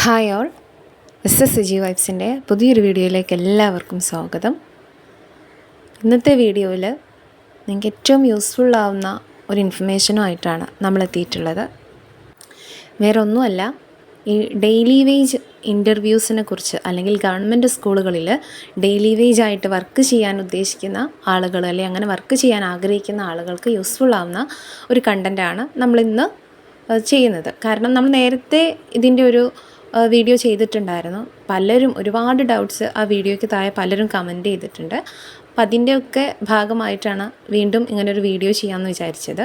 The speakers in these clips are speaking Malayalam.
Hi all S S G വൈബ്സിന്റെ പുതിയൊരു വീഡിയോയിലേക്ക് എല്ലാവർക്കും സ്വാഗതം. ഇന്നത്തെ വീഡിയോയിൽ നിങ്ങൾക്ക് ഏറ്റവും യൂസ്ഫുൾ ആവുന്ന ഒരു ഇൻഫർമേഷനുമായിട്ടാണ് നമ്മൾ എത്തിയിട്ടുള്ളത്. വേറെ ഒന്നുമല്ല ഈ ഡെയിലി വേജ് ഇന്റർവ്യൂസിനെ കുറിച്ച് അല്ലെങ്കിൽ ഗവൺമെന്റ് സ്കൂളുകളിൽ ഡെയിലി വേജ് ആയിട്ട് വർക്ക് ചെയ്യാൻ ഉദ്ദേശിക്കുന്ന ആളുകൾ അല്ലെങ്കിൽ അങ്ങനെ വർക്ക് ചെയ്യാൻ ആഗ്രഹിക്കുന്ന ആളുകൾക്ക് യൂസ്ഫുൾ ആവുന്ന ഒരു കണ്ടന്റാണ് നമ്മളിന്ന് ചെയ്യുന്നത്. കാരണം നമ്മൾ നേരത്തെ ഇതിന്റെ ഒരു വീഡിയോ ചെയ്തിട്ടുണ്ടായിരുന്നു. പലരും ഒരുപാട് ഡൗട്ട്സ് ആ വീഡിയോയ്ക്ക് താഴെ പലരും കമന്റ് ചെയ്തിട്ടുണ്ട്. അപ്പം അതിന്റെയൊക്കെ ഭാഗമായിട്ടാണ് വീണ്ടും ഇങ്ങനൊരു വീഡിയോ ചെയ്യാമെന്ന് വിചാരിച്ചത്.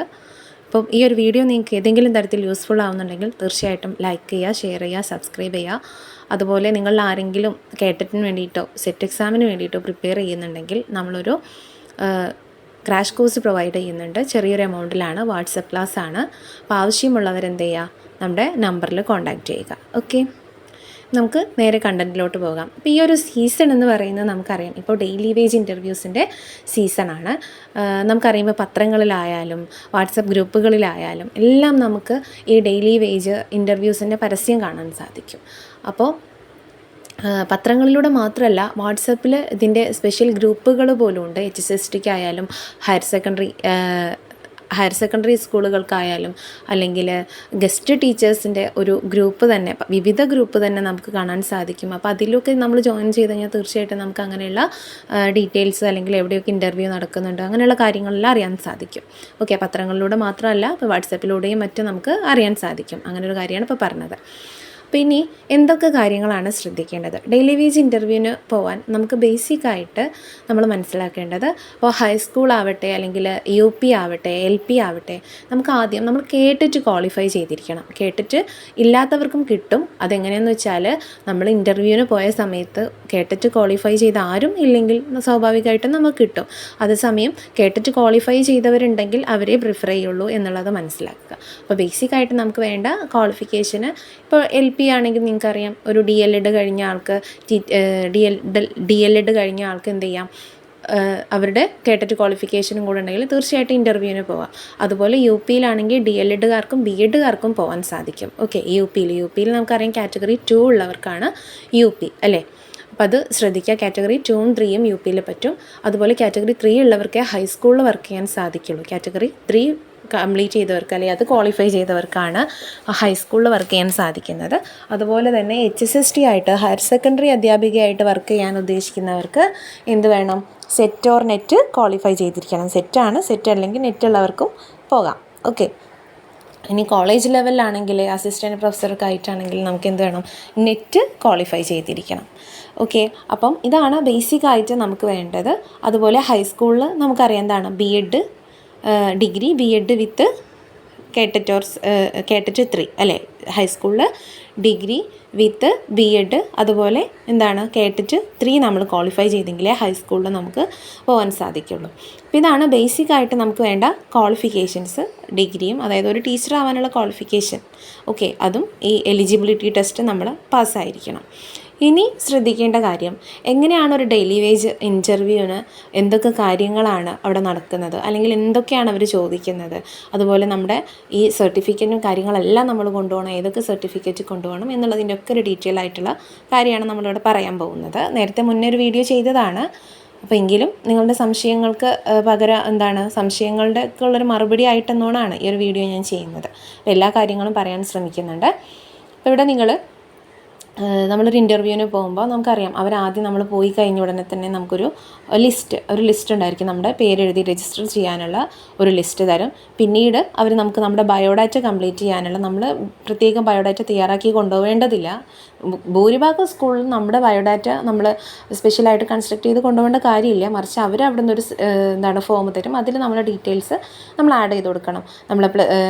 അപ്പം ഈ ഒരു വീഡിയോ നിങ്ങൾക്ക് ഏതെങ്കിലും തരത്തിൽ യൂസ്ഫുൾ ആവുന്നുണ്ടെങ്കിൽ തീർച്ചയായിട്ടും ലൈക്ക് ചെയ്യുക ഷെയർ ചെയ്യുക സബ്സ്ക്രൈബ് ചെയ്യുക. അതുപോലെ നിങ്ങൾ ആരെങ്കിലും കേട്ടറ്റിന് വേണ്ടിയിട്ടോ സെറ്റ് എക്സാമിന് വേണ്ടിയിട്ടോ പ്രിപ്പയർ ചെയ്യുന്നുണ്ടെങ്കിൽ നമ്മളൊരു ക്രാഷ് കോഴ്സ് പ്രൊവൈഡ് ചെയ്യുന്നുണ്ട്. ചെറിയൊരു എമൗണ്ടിലാണ് വാട്സപ്പ് ക്ലാസ് ആണ് അപ്പോൾ ആവശ്യമുള്ളവർ എന്ത് ചെയ്യുക നമ്മുടെ നമ്പറിൽ കോൺടാക്റ്റ് ചെയ്യുക. ഓക്കെ? നമുക്ക് നേരെ കണ്ടന്റിലോട്ട് പോകാം. അപ്പോൾ ഈ ഒരു സീസൺ എന്ന് പറയുന്നത് നമുക്കറിയാം. ഇപ്പോൾ ഡെയിലി വേജ് ഇന്റർവ്യൂസിന്റെ സീസണാണ്. നമുക്കറിയുമ്പോൾ പത്രങ്ങളിലായാലും വാട്സപ്പ് ഗ്രൂപ്പുകളിലായാലും എല്ലാം നമുക്ക് ഈ ഡെയിലി വേജ് ഇന്റർവ്യൂസിന്റെ പരസ്യം കാണാൻ സാധിക്കും. അപ്പോൾ പത്രങ്ങളിലൂടെ മാത്രമല്ല വാട്സപ്പിൽ ഇതിന്റെ സ്പെഷ്യൽ ഗ്രൂപ്പുകൾ പോലും ഉണ്ട്. എച്ച് എസ് എസ് ടിക്ക് ആയാലും ഹയർ സെക്കൻഡറി ഹയർ സെക്കൻഡറി സ്കൂളുകൾക്കായാലും അല്ലെങ്കിൽ ഗസ്റ്റ് ടീച്ചേഴ്സിന്റെ ഒരു ഗ്രൂപ്പ് തന്നെ വിവിധ ഗ്രൂപ്പ് തന്നെ നമുക്ക് കാണാൻ സാധിക്കും. അപ്പോൾ അതിലൊക്കെ നമ്മൾ ജോയിൻ ചെയ്ത് കഴിഞ്ഞാൽ തീർച്ചയായിട്ടും നമുക്ക് അങ്ങനെയുള്ള ഡീറ്റെയിൽസ് അല്ലെങ്കിൽ എവിടെയൊക്കെ ഇന്റർവ്യൂ നടക്കുന്നുണ്ട് അങ്ങനെയുള്ള കാര്യങ്ങളെല്ലാം അറിയാൻ സാധിക്കും. ഓക്കെ പത്രങ്ങളിലൂടെ മാത്രമല്ല ഇപ്പോൾ വാട്സപ്പിലൂടെയും മറ്റും നമുക്ക് അറിയാൻ സാധിക്കും. അങ്ങനെ ഒരു കാര്യമാണ് ഇപ്പോൾ പറഞ്ഞത്. ഇനി എന്തൊക്കെ കാര്യങ്ങളാണ് ശ്രദ്ധിക്കേണ്ടത്? ഡെയിലി വേജ് ഇന്റർവ്യൂവിന് പോകാൻ നമുക്ക് ബേസിക് ആയിട്ട് നമ്മൾ മനസ്സിലാക്കേണ്ടത് ഇപ്പോൾ ഹൈസ്കൂൾ ആവട്ടെ അല്ലെങ്കിൽ യു പി ആവട്ടെ എൽ പി ആവട്ടെ നമുക്ക് ആദ്യം നമ്മൾ കേട്ടിട്ട് ക്വാളിഫൈ ചെയ്തിരിക്കണം. കേട്ടിട്ട് ഇല്ലാത്തവർക്കും കിട്ടും. അതെങ്ങനെയെന്ന് വെച്ചാൽ നമ്മൾ ഇന്റർവ്യൂവിന് പോയ സമയത്ത് കേട്ടിട്ട് ക്വാളിഫൈ ചെയ്ത ആരും ഇല്ലെങ്കിൽ സ്വാഭാവികമായിട്ടും നമുക്ക് കിട്ടും. അതേസമയം കേട്ടിട്ട് ക്വാളിഫൈ ചെയ്തവരുണ്ടെങ്കിൽ അവരെ പ്രിഫർ ചെയ്യുള്ളൂ എന്നുള്ളത് മനസ്സിലാക്കുക. അപ്പോൾ ബേസിക്കായിട്ട് നമുക്ക് വേണ്ട ക്വാളിഫിക്കേഷന് ഇപ്പോൾ എൽ പി ആണെങ്കിൽ നിങ്ങൾക്കറിയാം ഒരു ഡി എൽ എഡ് കഴിഞ്ഞ ആൾക്ക് ഡി എൽ ഡി എഡ് കഴിഞ്ഞ ആൾക്ക് എന്ത് ചെയ്യാം? അവരുടെ കേട്ടിട്ട് ക്വാളിഫിക്കേഷനും കൂടെ ഉണ്ടെങ്കിൽ തീർച്ചയായിട്ടും ഇന്റർവ്യൂവിന് പോവാം. അതുപോലെ യു പിയിലാണെങ്കിൽ ഡി എൽ എഡുകാർക്കും ബി എഡുകാർക്കും പോകാൻ സാധിക്കും. ഓക്കെ യു പിയിൽ യു പിയിൽ നമുക്കറിയാം കാറ്റഗറി ടു ഉള്ളവർക്കാണ് യു പി അല്ലേ? അപ്പോൾ അത് ശ്രദ്ധിക്കുക കാറ്റഗറി ടൂവും ത്രീയും യു പിയിൽ പറ്റും. അതുപോലെ കാറ്റഗറി ത്രീ ഉള്ളവർക്കേ ഹൈസ്കൂളിൽ വർക്ക് ചെയ്യാൻ സാധിക്കുള്ളൂ. കാറ്റഗറി ത്രീ കംപ്ലീറ്റ് ചെയ്തവർക്ക് അല്ലെങ്കിൽ അത് ക്വാളിഫൈ ചെയ്തവർക്കാണ് ഹൈസ്കൂളിൽ വർക്ക് ചെയ്യാൻ സാധിക്കുന്നത്. അതുപോലെ തന്നെ എച്ച് എസ് എസ് ടി ആയിട്ട് ഹയർ സെക്കൻഡറി അധ്യാപികയായിട്ട് വർക്ക് ചെയ്യാൻ ഉദ്ദേശിക്കുന്നവർക്ക് എന്ത് വേണം? സെറ്റ് ഓർ നെറ്റ് ക്വാളിഫൈ ചെയ്തിരിക്കണം. സെറ്റാണ് സെറ്റ് അല്ലെങ്കിൽ നെറ്റ് ഉള്ളവർക്കും പോകാം. ഓക്കെ ഇനി കോളേജ് ലെവലിലാണെങ്കിൽ അസിസ്റ്റന്റ് പ്രൊഫസർക്ക് ആയിട്ടാണെങ്കിൽ നമുക്ക് എന്ത് വേണം? നെറ്റ് ക്വാളിഫൈ ചെയ്തിരിക്കണം. ഓക്കെ അപ്പം ഇതാണ് ബേസിക് ആയിട്ട് നമുക്ക് വേണ്ടത്. അതുപോലെ ഹൈസ്കൂളിൽ നമുക്കറിയാം എന്താണ്? B Ed degree B Ed with കേട്ടറ്റോർസ് KTET three അല്ലേ? ഹൈസ്കൂളിൽ ഡിഗ്രി വിത്ത് ബി എഡ് അതുപോലെ എന്താണ് കേട്ടിട്ട് ത്രീ നമ്മൾ ക്വാളിഫൈ ചെയ്തെങ്കിലേ ഹൈസ്കൂളിൽ നമുക്ക് പോകാൻ സാധിക്കുള്ളൂ. അപ്പോൾ ഇതാണ് ബേസിക് ആയിട്ട് നമുക്ക് വേണ്ട ക്വാളിഫിക്കേഷൻസ് ഡിഗ്രിയും അതായത് ഒരു ടീച്ചർ ആവാനുള്ള ക്വാളിഫിക്കേഷൻ. ഓക്കെ അതും ഈ എലിജിബിലിറ്റി ടെസ്റ്റ് നമ്മൾ പാസ്സായിരിക്കണം. ഇനി ശ്രദ്ധിക്കേണ്ട കാര്യം എങ്ങനെയാണ് ഒരു ഡെയിലി വേജ് ഇന്റർവ്യൂവിന് എന്തൊക്കെ കാര്യങ്ങളാണ് അവിടെ നടക്കുന്നത് അല്ലെങ്കിൽ എന്തൊക്കെയാണ് അവർ ചോദിക്കുന്നത്? അതുപോലെ നമ്മുടെ ഈ സർട്ടിഫിക്കറ്റും കാര്യങ്ങളെല്ലാം നമ്മൾ കൊണ്ടുപോകണം ഏതൊക്കെ സർട്ടിഫിക്കറ്റ് കൊണ്ടുപോകണം എന്നുള്ളതിന്റെ ഒക്കെ ഒരു ഡീറ്റെയിൽ ആയിട്ടുള്ള കാര്യമാണ് നമ്മളിവിടെ പറയാൻ പോകുന്നത്. നേരത്തെ മുന്നേ ഒരു വീഡിയോ ചെയ്തതാണ്. അപ്പോൾ എങ്കിലും നിങ്ങളുടെ സംശയങ്ങൾക്ക് പകര എന്താണ് സംശയങ്ങളുടെ ഉള്ളൊരു മറുപടി ആയിട്ടെന്നോണാണ് ഈ ഒരു വീഡിയോ ഞാൻ ചെയ്യുന്നത്. എല്ലാ കാര്യങ്ങളും പറയാൻ ശ്രമിക്കുന്നുണ്ട്. അപ്പോൾ ഇവിടെ നിങ്ങൾ നമ്മളൊരു ഇന്റർവ്യൂവിന് പോകുമ്പോൾ നമുക്കറിയാം അവരാദ്യം നമ്മൾ പോയി കഴിഞ്ഞ ഉടനെ തന്നെ നമുക്കൊരു ലിസ്റ്റ് ഒരു ലിസ്റ്റ് ഉണ്ടായിരിക്കും. നമ്മുടെ പേരെഴുതി രജിസ്റ്റർ ചെയ്യാനുള്ള ഒരു ലിസ്റ്റ് തരും. പിന്നീട് അവർ നമുക്ക് നമ്മുടെ ബയോഡാറ്റ കംപ്ലീറ്റ് ചെയ്യാനുള്ള നമ്മൾ പ്രത്യേകം ബയോഡാറ്റ തയ്യാറാക്കി കൊണ്ടുപോകേണ്ടതില്ല. ഭൂരിഭാഗം സ്കൂളിൽ നമ്മുടെ ബയോഡാറ്റ നമ്മൾ സ്പെഷ്യലായിട്ട് കൺസ്ട്രക്ട് ചെയ്ത് കൊണ്ടുപോകേണ്ട കാര്യമില്ല. മറിച്ച് അവർ അവിടെ നിന്നൊരു എന്താണ് ഫോം തരും. അതിൽ നമ്മുടെ ഡീറ്റെയിൽസ് നമ്മൾ ആഡ് ചെയ്ത് കൊടുക്കണം. നമ്മൾ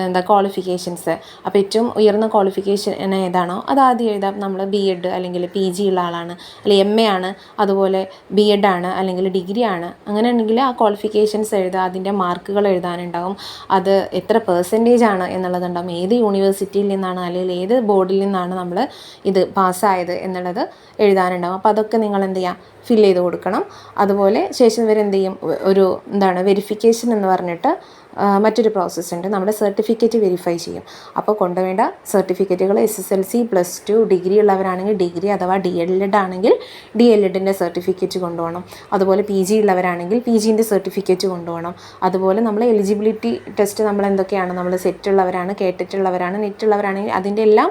എന്താ ക്വാളിഫിക്കേഷൻസ് അപ്പോൾ ഏറ്റവും ഉയർന്ന ക്വാളിഫിക്കേഷൻ ഏതാണോ അത് ആദ്യം എഴുതാം. നമ്മൾ ബി എഡ് അല്ലെങ്കിൽ പി ജി ഉള്ള ആളാണ്. അല്ലെങ്കിൽ എം എ ആണ്. അതുപോലെ ബി എഡ് ആണ് അല്ലെങ്കിൽ ഡിഗ്രി ആണ്. അങ്ങനെ ഉണ്ടെങ്കിൽ ആ ക്വാളിഫിക്കേഷൻസ് എഴുതുക. അതിന്റെ മാർക്കുകൾ എഴുതാനുണ്ടാവും. അത് എത്ര പെർസെന്റേജ് ആണ് എന്നുള്ളതുണ്ടാവും ഏത് യൂണിവേഴ്സിറ്റിയിൽ നിന്നാണ് അല്ലെങ്കിൽ ഏത് ബോർഡിൽ നിന്നാണ് നമ്മൾ ഇത് പാസ്സായത് എന്നുള്ളത് എഴുതാനുണ്ടാവും. അപ്പോൾ അതൊക്കെ നിങ്ങൾ എന്ത് ചെയ്യാം? ഫില്ല് ചെയ്ത് കൊടുക്കണം. അതുപോലെ ശേഷം ഇവർ എന്ത് ചെയ്യും ഒരു എന്താണ് വെരിഫിക്കേഷൻ എന്ന് പറഞ്ഞിട്ട് മറ്റൊരു പ്രോസസ്സ് ഉണ്ട്. നമ്മുടെ സർട്ടിഫിക്കറ്റ് വെരിഫൈ ചെയ്യും. അപ്പോൾ കൊണ്ടുവേണ്ട സർട്ടിഫിക്കറ്റുകൾ S S L C plus two degree ഉള്ളവരാണെങ്കിൽ ഡിഗ്രി അഥവാ ഡി എൽ എഡ് ആണെങ്കിൽ ഡി എൽ എഡിന്റെ സർട്ടിഫിക്കറ്റ് കൊണ്ടുപോകണം. അതുപോലെ പി ജി ഉള്ളവരാണെങ്കിൽ പി ജിന്റെ സർട്ടിഫിക്കറ്റ് കൊണ്ടുപോകണം. അതുപോലെ നമ്മൾ എലിജിബിലിറ്റി ടെസ്റ്റ് നമ്മൾ എന്തൊക്കെയാണ്? നമ്മൾ സെറ്റ് ഉള്ളവരാണ് കേട്ടിട്ടുള്ളവരാണ് നെറ്റ് ഉള്ളവരാണെങ്കിൽ അതിന്റെ എല്ലാം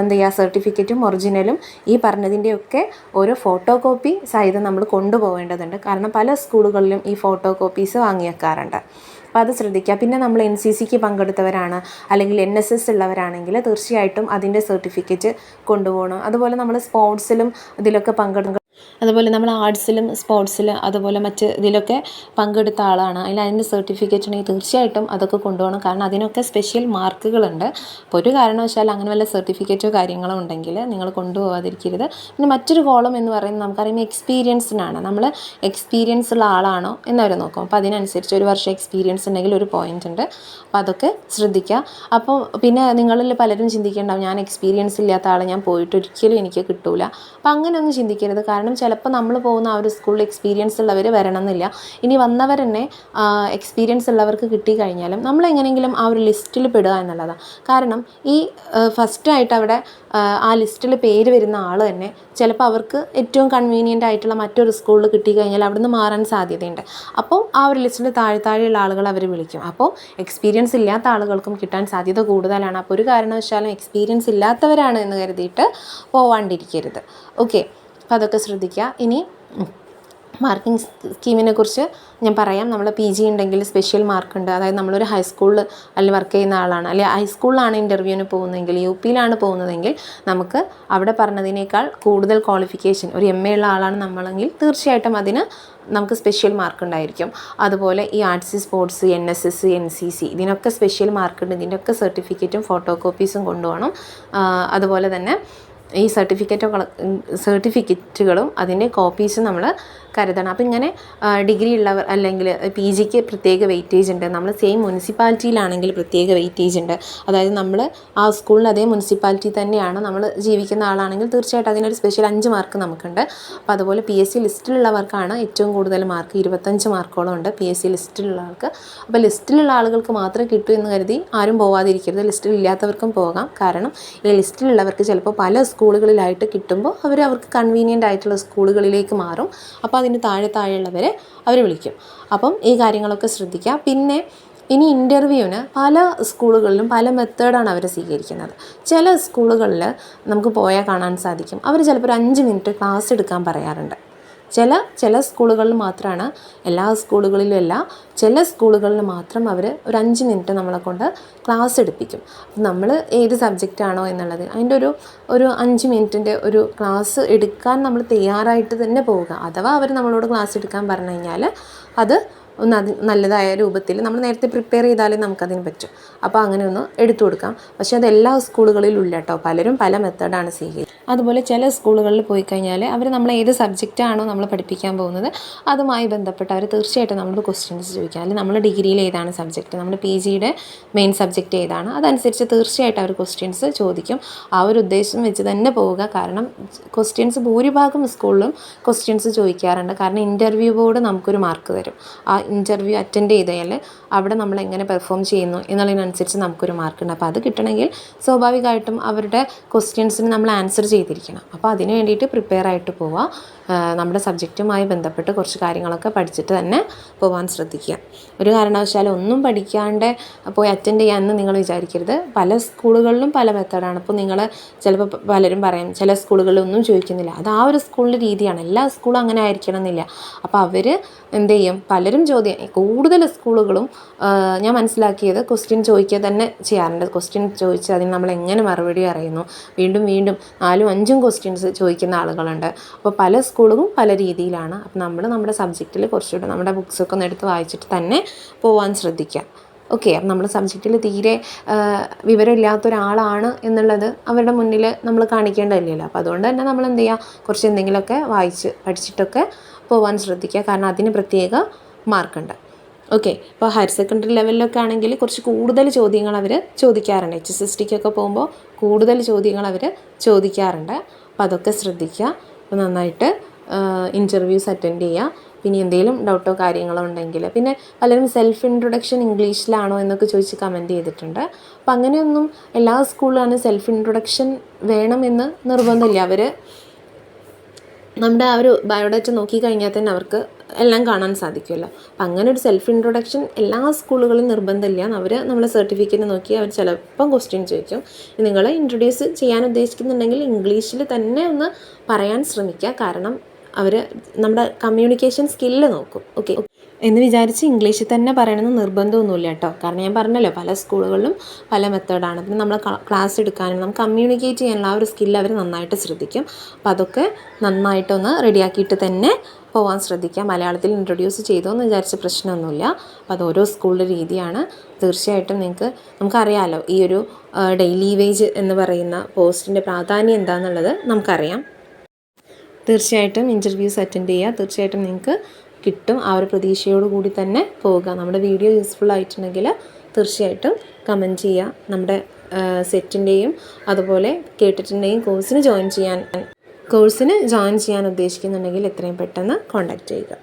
എന്താ ചെയ്യുക? സർട്ടിഫിക്കറ്റും ഒറിജിനലും ഈ പറഞ്ഞതിന്റെയൊക്കെ ഓരോ ഫോട്ടോ കോപ്പി സഹിതം നമ്മൾ കൊണ്ടുപോകേണ്ടതുണ്ട്. കാരണം പല സ്കൂളുകളിലും ഈ ഫോട്ടോ കോപ്പീസ് വാങ്ങി വെക്കാറുണ്ട് അപ്പോൾ അത് ശ്രദ്ധിക്കുക പിന്നെ നമ്മൾ എൻ സി സിക്ക് പങ്കെടുത്തവരാണ്. അല്ലെങ്കിൽ എൻ എസ് എസ് ഉള്ളവരാണെങ്കിൽ തീർച്ചയായിട്ടും അതിന്റെ സർട്ടിഫിക്കറ്റ് കൊണ്ടുപോകണം. അതുപോലെ നമ്മൾ സ്പോർട്സിലും ഇതിലൊക്കെ പങ്കെടുക്കുക അതുപോലെ നമ്മൾ ആർട്സിലും സ്പോർട്സിൽ അതുപോലെ മറ്റ് ഇതിലൊക്കെ പങ്കെടുത്ത ആളാണ്. അതിൽ അതിന്റെ സർട്ടിഫിക്കറ്റ് ഉണ്ടെങ്കിൽ തീർച്ചയായിട്ടും അതൊക്കെ കൊണ്ടുപോകണം. കാരണം അതിനൊക്കെ സ്പെഷ്യൽ മാർക്കുകളുണ്ട് അപ്പോൾ ഒരു കാരണവശാൽ അങ്ങനെ വല്ല സർട്ടിഫിക്കറ്റോ കാര്യങ്ങളോ ഉണ്ടെങ്കിൽ നിങ്ങൾ കൊണ്ടുപോകാതിരിക്കരുത് പിന്നെ മറ്റൊരു കോളം എന്ന് പറയുന്നത് നമുക്കറിയാം എക്സ്പീരിയൻസിനാണ് നമ്മൾ എക്സ്പീരിയൻസ് ഉള്ള ആളാണോ എന്നവർ നോക്കും. അപ്പോൾ അതിനനുസരിച്ച് ഒരു വർഷം എക്സ്പീരിയൻസ് ഉണ്ടെങ്കിൽ ഒരു പോയിന്റ് ഉണ്ട്. അപ്പോൾ അതൊക്കെ ശ്രദ്ധിക്കുക. അപ്പോൾ പിന്നെ നിങ്ങളിൽ പലരും ചിന്തിക്കേണ്ടാവും ഞാൻ എക്സ്പീരിയൻസ് ഇല്ലാത്ത ആൾ ഞാൻ പോയിട്ട് ഒരിക്കലും എനിക്ക് കിട്ടൂല. അപ്പോൾ അങ്ങനെയൊന്നും ചിന്തിക്കരുത്. കാരണം ചിലപ്പോൾ നമ്മൾ പോകുന്ന ആ ഒരു സ്കൂളിൽ എക്സ്പീരിയൻസ് ഉള്ളവർ വരണം എന്നില്ല ഇനി വന്നവർ തന്നെ എക്സ്പീരിയൻസ് ഉള്ളവർക്ക് കിട്ടിക്കഴിഞ്ഞാലും നമ്മൾ എങ്ങനെയെങ്കിലും ആ ഒരു ലിസ്റ്റിൽ പെടുക എന്നുള്ളതാണ് കാരണം ഈ ഫസ്റ്റായിട്ട് അവിടെ ആ, ലിസ്റ്റിൽ പേര് വരുന്ന ആൾ തന്നെ ചിലപ്പോൾ അവർക്ക് ഏറ്റവും കൺവീനിയന്റ് ആയിട്ടുള്ള മറ്റൊരു സ്കൂളിൽ കിട്ടിക്കഴിഞ്ഞാൽ അവിടെ നിന്ന് മാറാൻ സാധ്യതയുണ്ട്. അപ്പോൾ ആ ഒരു ലിസ്റ്റിൽ താഴെ താഴെയുള്ള ആളുകൾ അവർ വിളിക്കും. അപ്പോൾ എക്സ്പീരിയൻസ് ഇല്ലാത്ത ആളുകൾക്കും കിട്ടാൻ സാധ്യത കൂടുതലാണ്. അപ്പോൾ ഒരു കാരണവശാലും എക്സ്പീരിയൻസ് ഇല്ലാത്തവരാണ് എന്ന് കരുതിയിട്ട് പോവാണ്ടിരിക്കരുത്. ഓക്കെ അപ്പോൾ അതൊക്കെ ശ്രദ്ധിക്കുക. ഇനി മാർക്കിംഗ് സ്കീമിനെ കുറിച്ച് ഞാൻ പറയാം. നമ്മൾ പി ജി ഉണ്ടെങ്കിൽ സ്പെഷ്യൽ മാർക്കുണ്ട് അതായത് നമ്മളൊരു ഹൈസ്കൂളിൽ അല്ലെങ്കിൽ വർക്ക് ചെയ്യുന്ന ആളാണ്. അല്ലെങ്കിൽ ഹൈസ്കൂളിലാണ് ഇന്റർവ്യൂവിന് പോകുന്നതെങ്കിൽ യു പിയിലാണ് പോകുന്നതെങ്കിൽ നമുക്ക് അവിടെ പറഞ്ഞതിനേക്കാൾ കൂടുതൽ ക്വാളിഫിക്കേഷൻ ഒരു എം എ ഉള്ള ആളാണ് നമ്മളെങ്കിൽ തീർച്ചയായിട്ടും അതിന് നമുക്ക് സ്പെഷ്യൽ മാർക്ക് ഉണ്ടായിരിക്കും. അതുപോലെ ഈ arts sports N S S N C C ഇതിനൊക്കെ സ്പെഷ്യൽ മാർക്ക് ഉണ്ട്. ഇതിന്റെയൊക്കെ സർട്ടിഫിക്കറ്റും ഫോട്ടോ കോപ്പീസും കൊണ്ടുപോകണം അതുപോലെ തന്നെ ഈ സർട്ടിഫിക്കറ്റുകൾ സർട്ടിഫിക്കറ്റുകളും അതിന്റെ കോപ്പീസ് നമ്മൾ കരുതണം. അപ്പം ഇങ്ങനെ ഡിഗ്രി ഉള്ളവർ അല്ലെങ്കിൽ പി ജിക്ക് പ്രത്യേക വെയിറ്റേജ് ഉണ്ട്. നമ്മൾ സെയിം മുനിസിപ്പാലിറ്റിയിലാണെങ്കിൽ പ്രത്യേക വെയിറ്റേജ് ഉണ്ട്. അതായത് നമ്മൾ ആ സ്കൂളിൽ അതേ മുനിസിപ്പാലിറ്റി തന്നെയാണ് നമ്മൾ ജീവിക്കുന്ന ആളാണെങ്കിൽ തീർച്ചയായിട്ടും അതിനൊരു സ്പെഷ്യൽ അഞ്ച് മാർക്ക് നമുക്കുണ്ട്. അപ്പോൾ അതുപോലെ പി എസ് സി ലിസ്റ്റിലുള്ളവർക്കാണ് ഏറ്റവും കൂടുതൽ മാർക്ക് ഇരുപത്തഞ്ച് മാർക്കോളം ഉണ്ട് പി എസ് സി ലിസ്റ്റിലുള്ള ആൾക്ക് അപ്പോൾ ലിസ്റ്റിലുള്ള ആളുകൾക്ക് മാത്രമേ കിട്ടൂ എന്ന് കരുതി ആരും പോവാതിരിക്കരുത്. ലിസ്റ്റിലില്ലാത്തവർക്കും പോകാം. കാരണം ഈ ലിസ്റ്റിലുള്ളവർക്ക് ചിലപ്പോൾ പല സ്കൂളുകളിലായിട്ട് കിട്ടുമ്പോൾ അവർ അവർക്ക് കൺവീനിയന്റ് ആയിട്ടുള്ള സ്കൂളുകളിലേക്ക് മാറും. അപ്പോൾ അതിന് താഴെ താഴെയുള്ളവരെ അവർ വിളിക്കും. അപ്പം ഈ കാര്യങ്ങളൊക്കെ ശ്രദ്ധിക്കുക. പിന്നെ ഇനി ഇന്റർവ്യൂവിന് പല സ്കൂളുകളിലും പല മെത്തേഡാണ് അവർ സ്വീകരിക്കുന്നത്. ചില സ്കൂളുകളിൽ നമുക്ക് പോയാൽ കാണാൻ സാധിക്കും. അവർ ചിലപ്പോൾ ഒരു അഞ്ച് മിനിറ്റ് ക്ലാസ് എടുക്കാൻ പറയാറുണ്ട്. ചില ചില സ്കൂളുകളിൽ മാത്രമാണ് എല്ലാ സ്കൂളുകളിലും അല്ല ചില സ്കൂളുകളിൽ മാത്രം അവർ ഒരു അഞ്ച് മിനിറ്റ് നമ്മളെ കൊണ്ട് ക്ലാസ് എടുപ്പിക്കും. നമ്മൾ ഏത് സബ്ജക്റ്റാണോ എന്നുള്ളത് അതിന്റെ ഒരു ഒരു അഞ്ച് മിനിറ്റിന്റെ ഒരു ക്ലാസ് എടുക്കാൻ നമ്മൾ തയ്യാറായിട്ട് തന്നെ പോവുക. അഥവാ അവർ നമ്മളോട് ക്ലാസ് എടുക്കാൻ പറഞ്ഞു കഴിഞ്ഞാൽ അത് ഒന്ന് അത് നല്ലതായ രൂപത്തിൽ നമ്മൾ നേരത്തെ പ്രിപ്പയർ ചെയ്താലേ നമുക്കതിന് പറ്റും. അപ്പോൾ അങ്ങനെ ഒന്ന് എടുത്തു കൊടുക്കാം. പക്ഷേ അത് എല്ലാ സ്കൂളുകളിലും ഇല്ല കേട്ടോ. പലരും പല മെത്തേഡാണ് സ്വീകരിക്കുന്നത് അതുപോലെ ചില സ്കൂളുകളിൽ പോയി കഴിഞ്ഞാൽ അവർ നമ്മൾ ഏത് സബ്ജക്റ്റാണോ നമ്മൾ പഠിപ്പിക്കാൻ പോകുന്നത് അതുമായി ബന്ധപ്പെട്ട് അവർ തീർച്ചയായിട്ടും നമ്മൾ ക്വസ്റ്റ്യൻസ് ചോദിക്കുക അല്ലെങ്കിൽ നമ്മൾ ഡിഗ്രിയിൽ ഏതാണ് സബ്ജക്റ്റ് നമ്മുടെ പി ജിയുടെ മെയിൻ സബ്ജക്റ്റ് ഏതാണ്? അതനുസരിച്ച് തീർച്ചയായിട്ടും അവർ ക്വസ്റ്റ്യൻസ് ചോദിക്കും. ആ ഒരു ഉദ്ദേശം വെച്ച് തന്നെ പോവുക. കാരണം ക്വസ്റ്റ്യൻസ് ഭൂരിഭാഗം സ്കൂളിലും ക്വസ്റ്റ്യൻസ് ചോദിക്കാറുണ്ട്. കാരണം ഇന്റർവ്യൂ ബോർഡ് നമുക്കൊരു മാർക്ക് തരും. ആ ഇന്റർവ്യൂ അറ്റൻഡ് ചെയ്താൽ അവിടെ നമ്മൾ എങ്ങനെ പെർഫോം ചെയ്യുന്നു എന്നുള്ളതിനനുസരിച്ച് നമുക്കൊരു മാർക്ക് ഉണ്ട്. അപ്പോൾ അത് കിട്ടണമെങ്കിൽ സ്വാഭാവികമായിട്ടും അവരുടെ ക്വസ്റ്റ്യൻസിന് നമ്മൾ ആൻസർ ചെയ്തിരിക്കണം. അപ്പോൾ അതിന് വേണ്ടിയിട്ട് പ്രിപ്പയർ ആയിട്ട് പോവുക നമ്മുടെ സബ്ജക്റ്റുമായി ബന്ധപ്പെട്ട് കുറച്ച് കാര്യങ്ങളൊക്കെ പഠിച്ചിട്ട് തന്നെ പോകാൻ ശ്രദ്ധിക്കുക. ഒരു കാരണവശാലും ഒന്നും പഠിക്കാണ്ട് പോയി അറ്റൻഡ് ചെയ്യാമെന്ന് നിങ്ങൾ വിചാരിക്കരുത്. പല സ്കൂളുകളിലും പല മെത്തേഡാണ്. ഇപ്പോൾ നിങ്ങൾ ചിലപ്പോൾ പലരും പറയും ചില സ്കൂളുകളിൽ ഒന്നും ചോദിക്കുന്നില്ല. അത് ആ ഒരു സ്കൂളിന്റെ രീതിയാണ്. എല്ലാ സ്കൂളും അങ്ങനെ ആയിരിക്കണം എന്നില്ല. അപ്പോൾ അവർ എന്ത് ചെയ്യും? പലരും ചോദ്യം കൂടുതൽ സ്കൂളുകളും ഞാൻ മനസ്സിലാക്കിയത് ക്വസ്റ്റ്യൻ ചോദിക്കുക തന്നെ ചെയ്യാറുണ്ട്. ക്വസ്റ്റ്യൻ ചോദിച്ച് അതിന് നമ്മൾ എങ്ങനെ മറുപടി അറിയുന്നു വീണ്ടും വീണ്ടും നാലും അഞ്ചും ക്വസ്റ്റ്യൻസ് ചോദിക്കുന്ന ആളുകളുണ്ട്. അപ്പോൾ പല സ്കൂളും പല രീതിയിലാണ്. അപ്പം നമ്മൾ നമ്മുടെ സബ്ജക്റ്റിൽ കുറച്ചുകൂടെ നമ്മുടെ ബുക്സൊക്കെ ഒന്ന് എടുത്ത് വായിച്ചിട്ട് തന്നെ പോവാൻ ശ്രദ്ധിക്കുക ഓക്കെ അപ്പം നമ്മുടെ സബ്ജക്റ്റിൽ തീരെ വിവരമില്ലാത്ത ഒരാളാണ് എന്നുള്ളത് അവരുടെ മുന്നിൽ നമ്മൾ കാണിക്കേണ്ടതല്ലല്ലോ. അപ്പോൾ അതുകൊണ്ട് തന്നെ നമ്മൾ എന്ത് ചെയ്യുക കുറച്ച് എന്തെങ്കിലുമൊക്കെ വായിച്ച് പഠിച്ചിട്ടൊക്കെ പോവാൻ ശ്രദ്ധിക്കുക കാരണം അതിന് പ്രത്യേക മാർക്കുണ്ട്. ഓക്കെ ഇപ്പോൾ ഹയർ സെക്കൻഡറി ലെവലിലൊക്കെ ആണെങ്കിൽ കുറച്ച് കൂടുതൽ ചോദ്യങ്ങൾ അവർ ചോദിക്കാറുണ്ട്. എച്ച് എസ് എസ് ടിക്കൊക്കെ പോകുമ്പോൾ കൂടുതൽ ചോദ്യങ്ങൾ അവർ ചോദിക്കാറുണ്ട്. അപ്പോൾ അതൊക്കെ ശ്രദ്ധിക്കുക അപ്പോൾ നന്നായിട്ട് ഇന്റർവ്യൂസ് അറ്റൻഡ് ചെയ്യുക പിന്നെ എന്തെങ്കിലും ഡൗട്ടോ കാര്യങ്ങളോ ഉണ്ടെങ്കിൽ. പിന്നെ പലരും സെൽഫ് ഇൻട്രൊഡക്ഷൻ ഇംഗ്ലീഷിലാണോ എന്നൊക്കെ ചോദിച്ച് കമന്റ് ചെയ്തിട്ടുണ്ട്. അപ്പം അങ്ങനെയൊന്നും എല്ലാ സ്കൂളിലാണ് സെൽഫ് ഇൻട്രൊഡക്ഷൻ വേണമെന്ന് നിർബന്ധമില്ല. അവർ നമ്മുടെ ആ ഒരു ബയോഡാറ്റ നോക്കിക്കഴിഞ്ഞാൽ തന്നെ അവർക്ക് എല്ലാം കാണാൻ സാധിക്കുമല്ലോ. അപ്പം അങ്ങനെ ഒരു സെൽഫ് ഇൻട്രൊഡക്ഷൻ എല്ലാ സ്കൂളുകളും നിർബന്ധമില്ല. അവർ നമ്മളെ സർട്ടിഫിക്കറ്റ് നോക്കി അവർ ചിലപ്പം ക്വസ്റ്റ്യൻ ചോദിക്കും. നിങ്ങൾ ഇൻട്രൊഡ്യൂസ് ചെയ്യാൻ ഉദ്ദേശിക്കുന്നുണ്ടെങ്കിൽ ഇംഗ്ലീഷിൽ തന്നെ ഒന്ന് പറയാൻ ശ്രമിക്കുക. കാരണം അവർ നമ്മുടെ കമ്മ്യൂണിക്കേഷൻ സ്കില്ല് നോക്കും. ഓക്കെ എന്ന് വിചാരിച്ച് ഇംഗ്ലീഷിൽ തന്നെ പറയണമെന്ന് നിർബന്ധമൊന്നുമില്ല കേട്ടോ. കാരണം ഞാൻ പറഞ്ഞല്ലോ പല സ്കൂളുകളിലും പല മെത്തേഡാണ് പിന്നെ നമ്മൾ ക്ലാസ് എടുക്കാനും നമുക്ക് കമ്മ്യൂണിക്കേറ്റ് ചെയ്യാനുള്ള ആ ഒരു സ്കില്ല് അവർ നന്നായിട്ട് ശ്രദ്ധിക്കും. അപ്പോൾ അതൊക്കെ നന്നായിട്ടൊന്ന് റെഡിയാക്കിയിട്ട് തന്നെ പോകാൻ ശ്രദ്ധിക്കുക മലയാളത്തിൽ ഇൻട്രൊഡ്യൂസ് ചെയ്തോ എന്ന് വിചാരിച്ച പ്രശ്നമൊന്നുമില്ല. അപ്പോൾ അത് ഓരോ സ്കൂളിന്റെ രീതിയാണ്. തീർച്ചയായിട്ടും നിങ്ങൾക്ക് നമുക്കറിയാമല്ലോ ഈ ഒരു ഡെയിലി വേജ് എന്ന് പറയുന്ന പോസ്റ്റിന്റെ പ്രാധാന്യം എന്താണെന്നുള്ളത് നമുക്കറിയാം. തീർച്ചയായിട്ടും ഇന്റർവ്യൂസ് അറ്റൻഡ് ചെയ്യുക തീർച്ചയായിട്ടും നിങ്ങൾക്ക് കിട്ടും ആ ഒരു പ്രതീക്ഷയോട് കൂടി തന്നെ പോവുക. നമ്മുടെ വീഡിയോ യൂസ്ഫുൾ ആയിട്ടുണ്ടെങ്കിൽ തീർച്ചയായിട്ടും കമന്റ് ചെയ്യുക. നമ്മുടെ സെറ്റിന്റെയും അതുപോലെ കേട്ടിട്ടുണ്ടെങ്കിൽ കോഴ്സിന് ജോയിൻ ചെയ്യാൻ കോഴ്സിന് ജോയിൻ ചെയ്യാൻ ഉദ്ദേശിക്കുന്നുണ്ടെങ്കിൽ എത്രയും പെട്ടെന്ന് കോൺടാക്റ്റ് ചെയ്യുക.